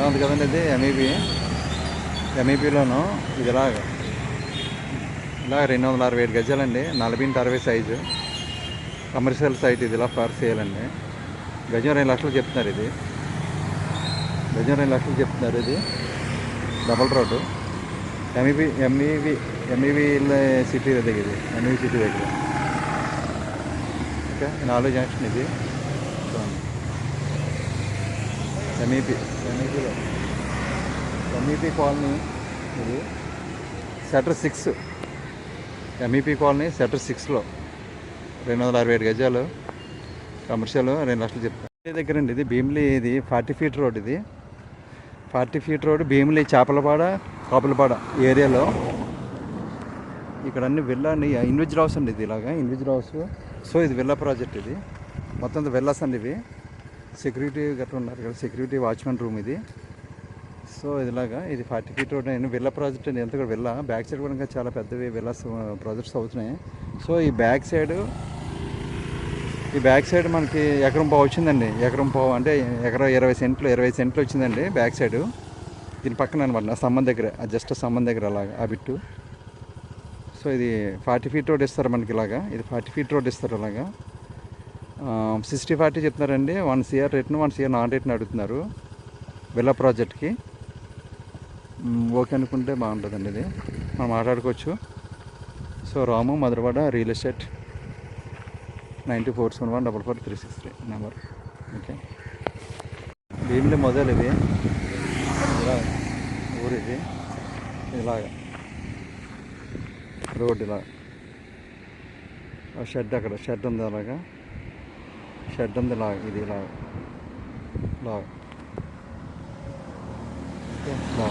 ఇలా ఉంది కదండి ఇది ఎంఈపీ ఎంఈపీలోను ఎంఈపిలోను ఇది ఇలాగ ఇలా రెండు వందల అరవై ఏడు గజాలండి. నలభై ఇంటి అరవై సైజు. కమర్షియల్ సైట్ ఇది ఇలా ఫర్ చేయాలండి. గజం రెండు లక్షలు చెప్తున్నారు ఇది. గజం రెండు లక్షలు చెప్తున్నారు ఇది. Double road. M E B M E V M E V city దగ్గర ఇది. ఎంఈవి సిటీ దగ్గర. ఓకే? నాలుగు జంక్షన్ ఇది. ఎంఈపి ఎంఈపిలో ఎంఈపి కాలనీ ఇది. Sector six. M E P colony sector సిక్స్లో రెండు వందల అరవై ఏడు గజాలు. కమర్షియల్ రెండు లక్షలు చెప్తాను ఇదే దగ్గర అండి ఇది భీమిలి ఇది ఫార్టీ ఫీట్ రోడ్ ఇది. Forty feet road Bheemili Chepalapada Kapulapada ఏరియాలో. ఇక్కడ అన్ని విల్లా అండి ఇండివిజువల్ హౌస్ అండి ఇది ఇలాగా ఇండివిజువల్ హౌస్. సో ఇది విల్లా ప్రాజెక్ట్ ఇది. మొత్తం విల్లాస్ అండి ఇవి. సెక్యూరిటీ గట్రా ఉన్నారు కదా సెక్యూరిటీ వాచ్మెన్ రూమ్ ఇది. సో ఇదిలాగా ఇది ఫార్టీ ఫీట్ రోడ్ నేను విల్లా ప్రాజెక్ట్ అండి ఎంత కూడా విల్లా బ్యాక్ సైడ్ కూడా ఇంకా చాలా పెద్దవి విల్లాస్ ప్రాజెక్ట్స్ అవుతున్నాయి. సో ఈ బ్యాక్ సైడ్ ఈ బ్యాక్ సైడ్ మనకి ఎకరం పావు వచ్చిందండి. ఎకరం పావు అంటే ఎకరం ఇరవై సెంట్లు ఇరవై సెంట్లు వచ్చిందండి బ్యాక్ సైడ్. దీని పక్కన అనమాట నా స్తంభం దగ్గర జస్ట్ స్తంభం దగ్గర అలాగా ఆ బిట్టు. సో ఇది ఫార్టీ ఫీట్ రోడ్ ఇస్తారు మనకి ఇలాగా ఇది ఫార్టీ ఫీట్ రోడ్ ఇస్తారు అలాగా. సిక్స్టీ ఫార్టీ చెప్తున్నారండి. వన్ సిఆర్ రేట్ను వన్ సిఆర్ నాన్ రేట్ని అడుగుతున్నారు. విల్లా ప్రాజెక్ట్కి. ఓకే అనుకుంటే బాగుంటుందండి ఇది. మనం మాట్లాడుకోవచ్చు. So Ramu Madhurawada real estate ninety four seven one double four three six three number. Okay. Bheemili మొదలు ఇది. ఇలా ఊరు ఇది. ఇలాగ. రోడ్ ఇలా. షెడ్ అక్కడ షెడ్ ఉంది అలాగా. షెడ్ ఉంది ఇలా ఇది ఇలా ఇలా ఓకే, ఇలా